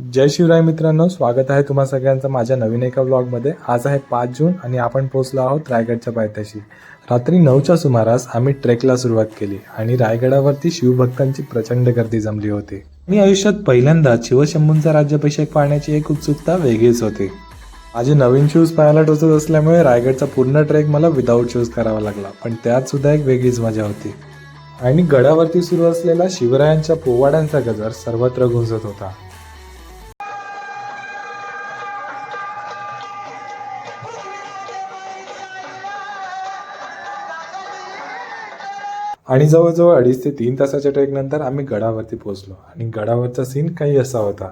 जय शिवराय मित्रांनो स्वागत आहे तुम्हा सगळ्यांचं माझ्या नवीन एका ब्लॉगमध्ये आज आहे पाच जून आणि आपण पोहोचलो आहोत रायगडच्या पायथ्याशी. रात्री नऊच्या सुमारास आम्ही ट्रेकला सुरुवात केली आणि रायगडावरती शिवभक्तांची प्रचंड गर्दी जमली होती. मी आयुष्यात पहिल्यांदा शिवशंभूंचा राज्याभिषेक पाहण्याची एक उत्सुकता वेगळीच होती. माझे नवीन शूज पायाला टोचत असल्यामुळे रायगडचा पूर्ण ट्रेक मला विदाऊट शूज करावा लागला पण त्यात सुद्धा एक वेगळीच मजा होती. आणि गडावरती सुरू असलेला शिवरायांच्या पोवाड्यांचा गजर सर्वत्र गुंजत होता. आणि जवळजवळ अडीच ते तीन तासाच्या ट्रेक नंतर आम्ही गडावरती पोहोचलो. आणि गडावरचा सीन काही असा होता.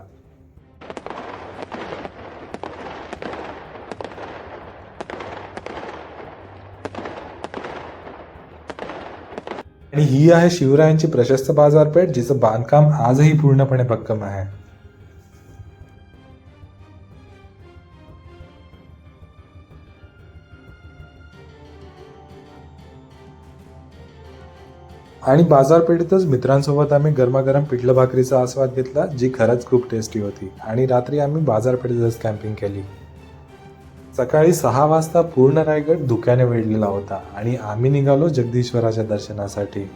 आणि ही आहे शिवरायांची प्रशस्त बाजारपेठ जिचं बांधकाम आजही पूर्णपणे भक्कम आहे. आणि बाजारपेठेतच मित्रांसोबत आम्ही गरमागरम पिठलं भाकरीचा आस्वाद घेतला जी खरंच खूप टेस्टी होती. आणि रात्री आम्ही बाजारपेठेतच कॅम्पिंग केली. सकाळी सहा वाजता पूर्ण रायगड धुक्याने वेढलेला होता आणि आम्ही निघालो जगदीश्वराच्या दर्शनासाठी.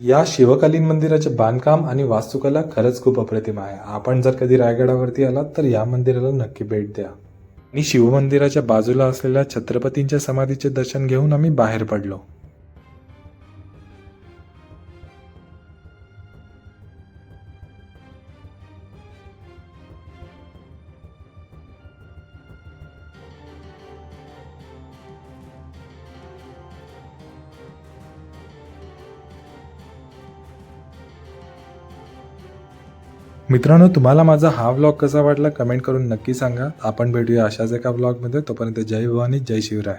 या शिवकालीन मंदिराचे बांधकाम आणि वास्तुकला खरंच खूप अप्रतिम आहे. आपण जर कधी रायगडावरती आलात तर या मंदिराला नक्की भेट द्या. आणि शिवमंदिराच्या बाजूला असलेल्या छत्रपतींच्या समाधीचे दर्शन घेऊन आम्ही बाहेर पडलो. मित्रांनो तुम्हाला माझा हा व्लॉग कसा वाटला कमेंट करून नक्की सांगा. आपण भेटूया अशाच एका व्लॉगमध्ये तोपर्यंत जय भवानी जय शिवराय.